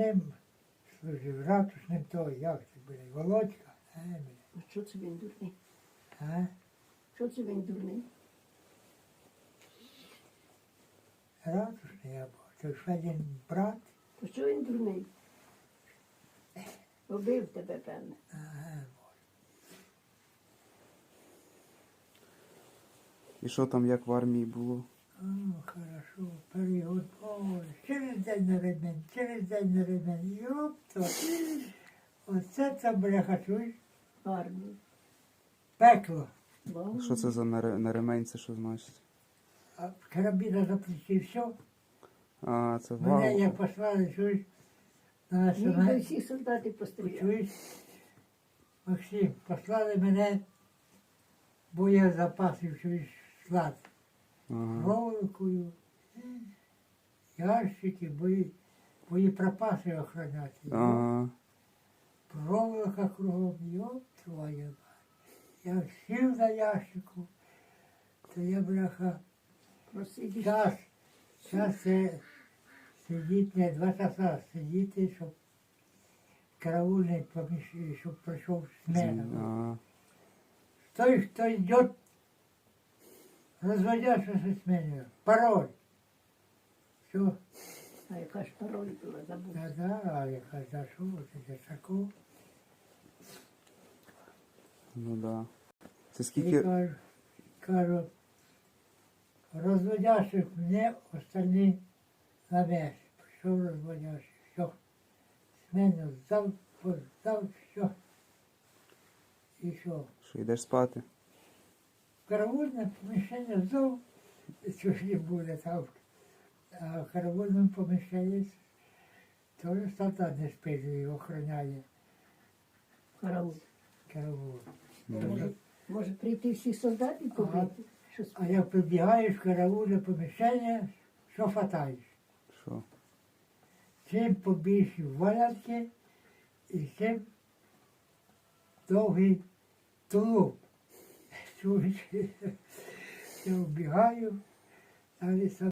ратушним служив, ратушним той, як це буде, Володька, е, А що це він дурний? а? Що це він дурний? Ратушний або, це ж один брат, То що він дурний? Побив тебе, певне. ага, І що там, як в армії було? О, хорошо, період, о, через день на ремень, через день на ремень, йопто. Оце це, бляха, чуєш, Армію. пекло. Що це за на ремень, це що значить? А карабіна за плечі, все. А, це Мене вау. як послали, чуєш, на Ніби національний, всі солдати постріляли. чуєш, Максим, послали мене, бо я запасів, чуєш, склад. Ага. проволокою, ящики, бої, боєприпаси охороняти. Ага. Проволока кругом, йоп твоя мать. Я сів на ящику, то я бляха, Просидиш. час, час це сидіти, не два часа сидіти, щоб караульний поміж, щоб прийшов смена. Ага. Той, хто йде, розводящийся сменю, пароль. Все. А яка ж пароль була забув. Да, да, а я кажу, що це таку. Ну да. Це І скільки. кажу, кажу, розводящих мене, остальні на меч. Прийшов розводящий, все. Смену здав, здав, все. І що? Що йдеш спати? Караульне поміщення здав, що ж не буде там. А в караульному поміщенні теж солдат не спить і охороняє Караул. караул. Може, може прийти всі солдати побити? Що А як прибігаєш в караульне поміщення, що фатаєш? Що? Чим побільші валятки і чим довгий тулуп. Чуєш? Я вбігаю, сам